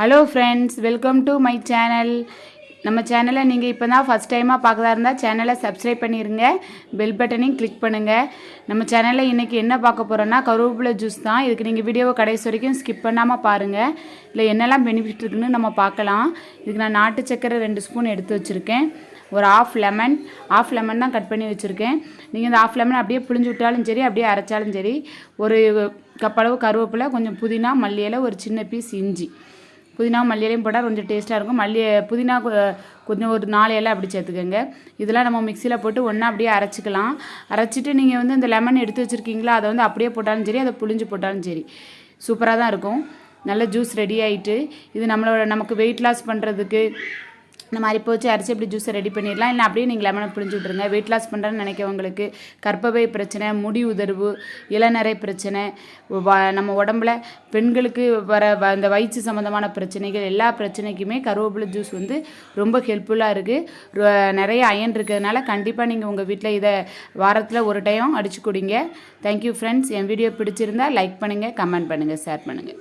Hello friends welcome to my channel நம்ம சேனலை நீங்கள் இப்போ தான் ஃபஸ்ட் டைமாக பார்க்குறதா இருந்தால் சேனலை சப்ஸ்கிரைப் பண்ணிடுங்க பெல் பட்டனையும் கிளிக் பண்ணுங்கள் நம்ம சேனலில் இன்றைக்கி என்ன பார்க்க போகிறோன்னா கருவேப்பிலை ஜூஸ் தான். இதுக்கு நீங்கள் வீடியோவை கடைசி வரைக்கும் ஸ்கிப் பண்ணாமல் பாருங்கள் இல்லை என்னெல்லாம் பெனிஃபிட் இருக்குதுன்னு நம்ம பார்க்கலாம். இதுக்கு நான் நாட்டு சக்கரை ரெண்டு ஸ்பூன் எடுத்து வச்சுருக்கேன். ஒரு ஆஃப் லெமன் ஆஃப் லெமன் தான் கட் பண்ணி வச்சுருக்கேன். நீங்கள் இந்த ஆஃப் லெமன் அப்படியே புளிஞ்சு விட்டாலும் சரி அப்படியே அரைச்சாலும் சரி ஒரு கப்பளவு கருவேப்பிலை கொஞ்சம் புதினா மல்லியில் ஒரு சின்ன பீஸ் இஞ்சி. புதினா மல்லியிலையும் போட்டால் கொஞ்சம் டேஸ்ட்டாக இருக்கும். மல்லி புதினா கொஞ்சம் ஒரு நாலு இலை அப்படி சேர்த்துக்கோங்க. இதெல்லாம் நம்ம மிக்சியில் போட்டு ஒன்றா அப்படியே அரைச்சிக்கலாம். அரைச்சிட்டு நீங்கள் வந்து இந்த லெமன் எடுத்து வச்சுருக்கீங்களா அதை வந்து அப்படியே போட்டாலும் சரி அதை புளிஞ்சு போட்டாலும் சரி சூப்பராக தான் இருக்கும். நல்ல ஜூஸ் ரெடி ஆகிட்டு இது நம்மளோட நமக்கு வெயிட் லாஸ் பண்ணுறதுக்கு இந்த மாதிரி போச்சு அரிசி இப்படி ஜூஸை ரெடி பண்ணிடலாம். இல்லை அப்படியே நீங்கள் லெமனை புழிஞ்சு விட்ருங்க வெயிட் லாஸ் பண்ணுறேன்னு நினைக்கிறவங்களுக்கு கற்பவை பிரச்சனை முடி உதர்வு இளநரை பிரச்சனை வ- நம்ம உடம்புல பெண்களுக்கு வர வ- வயிற்று சம்மந்தமான பிரச்சனைகள் எல்லா பிரச்சனைக்குமே கருவேப்பிலை ஜூஸ் வந்து ரொம்ப ஹெல்ப்ஃபுல்லாக இருக்குது நிறைய அயன் இருக்கிறதுனால கண்டிப்பாக நீங்கள் உங்கள் வீட்டில் இதை வாரத்தில் ஒரு டைம் அடிச்சு குடிங்க. தேங்க்யூ ஃப்ரெண்ட்ஸ் என் வீடியோ பிடிச்சிருந்தா லைக் பண்ணுங்கள் கமெண்ட் பண்ணுங்கள் ஷேர் பண்ணுங்கள்